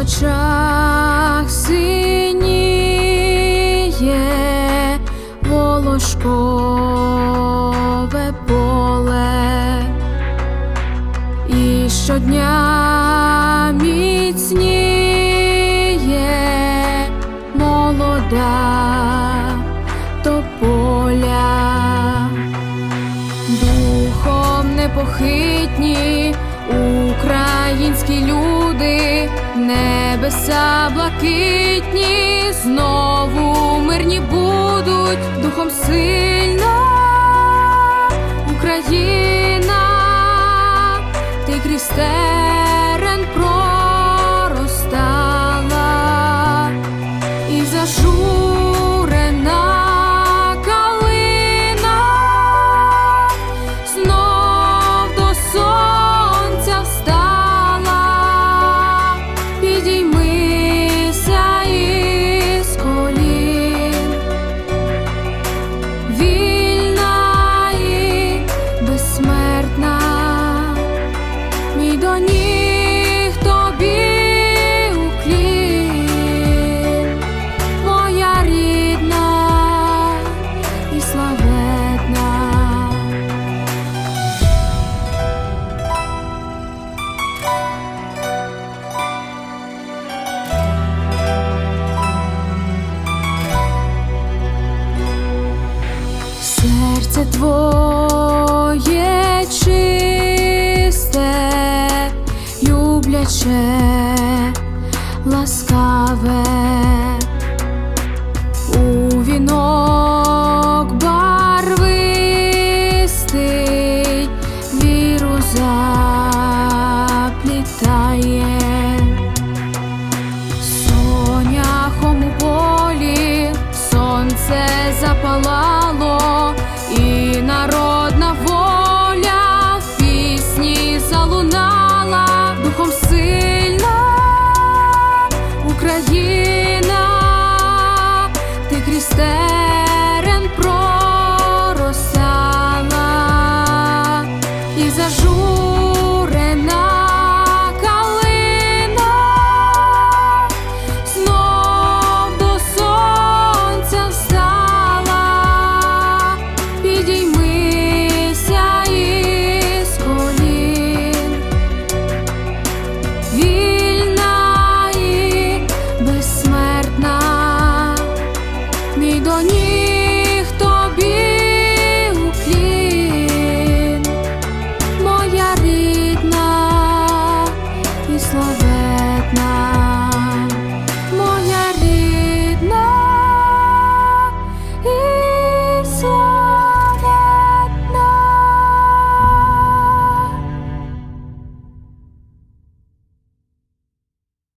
очах синіє волошкове поле, і щодня міцніє молода тополя. Духом непохитні українські люди, небеса блакитні, знову мирні будуть, духом сильна Україна, ти крізь вільна безсмертна, мій до ніг твоє чисте, любляче, ласкаве, у вінок барвистий віру заплітає. Соняхом полі сонце запалало, терен проросяла і зажу. Lo